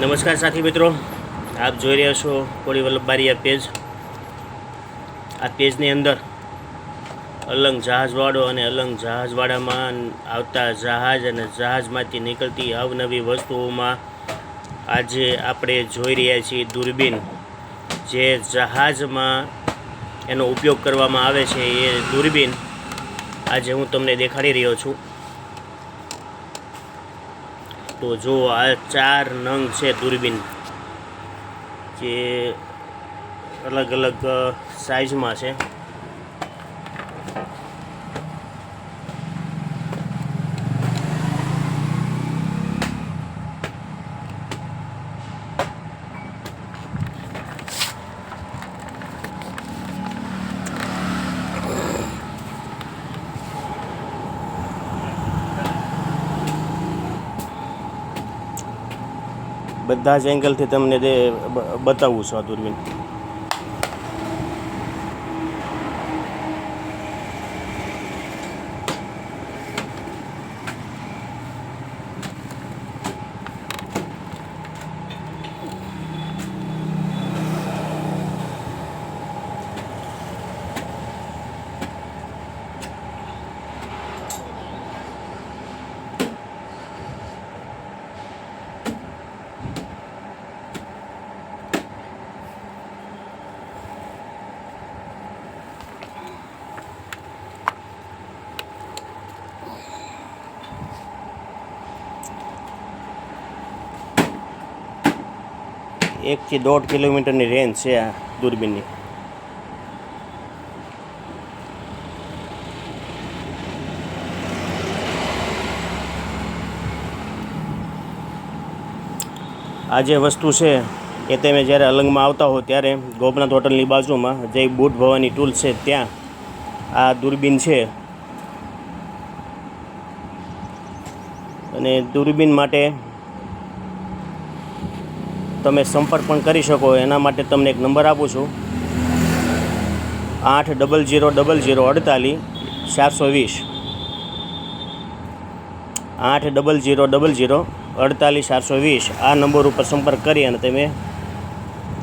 નમસ્કાર સાથી મિત્રો. આપ જોઈ રહ્યા છો કોળી વલ્લભબારીયા પેજ. આ પેજની અંદર અલંગ જહાજવાડો અને અલંગ જહાજવાડામાં આવતા જહાજ અને જહાજમાંથી નીકળતી અવનવી વસ્તુઓમાં આજે આપણે જોઈ રહ્યા છીએ દૂરબીન. જે જહાજમાં એનો ઉપયોગ કરવામાં આવે છે એ દૂરબીન આજે હું તમને દેખાડી રહ્યો છું. તો જો આ ચાર નંગ છે દૂરબીન જે અલગ અલગ સાઇઝમાં છે. બધા જ એંગલથી તમને તે બ- બતાવું છું આ દૂરબીન. એકથી દોઢ કિલોમીટરની રેન્જ છે આ દૂરબીનની. આ જે વસ્તુ છે, એ તમે જ્યારે અલંગમાં આવતા હો ત્યારે ગોપનાથ હોટલની બાજુમાં જે બુટ ભવાની ટૂલ છે ત્યાં આ દૂરબીન છે. અને દૂરબીન માટે તમે સંપર્ક પણ કરી શકો, એના માટે તમને એક નંબર આપું છું. આઠ ડબલ જીરો ડબલ જીરો અડતાલીસ ચારસો વીસ. આઠ ડબલ જીરો ડબલ જીરો અડતાલીસ ચારસો વીસ. આ નંબર ઉપર સંપર્ક કરી અને તમે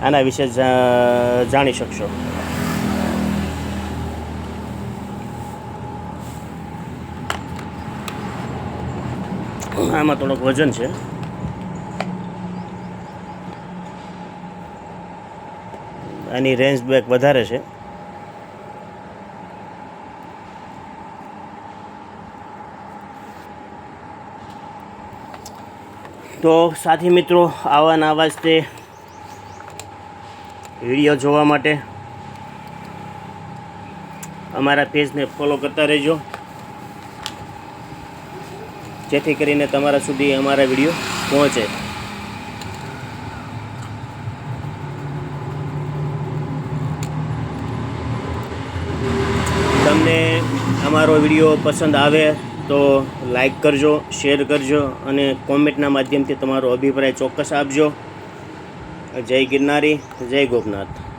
આના વિશે જાણી શકશો. આમાં થોડોક વજન છે. આની રેન્જ બેક વધારે છે. તો સાથી મિત્રો, આવા ને જ તે વીડિયો જોવા માટે અમારા પેજને ફોલો કરતા રહેજો. જેથી કરીને તમારા સુધી અમારા વીડિયો પહોંચે તમને અમારો વીડિયો પસંદ આવે તો લાઈક કરજો, શેર કરજો અને કોમેન્ટના માધ્યમથી તમારો અભિપ્રાય ચોક્કસ આપજો. જય ગિરનારી, જય ગોપનાથ.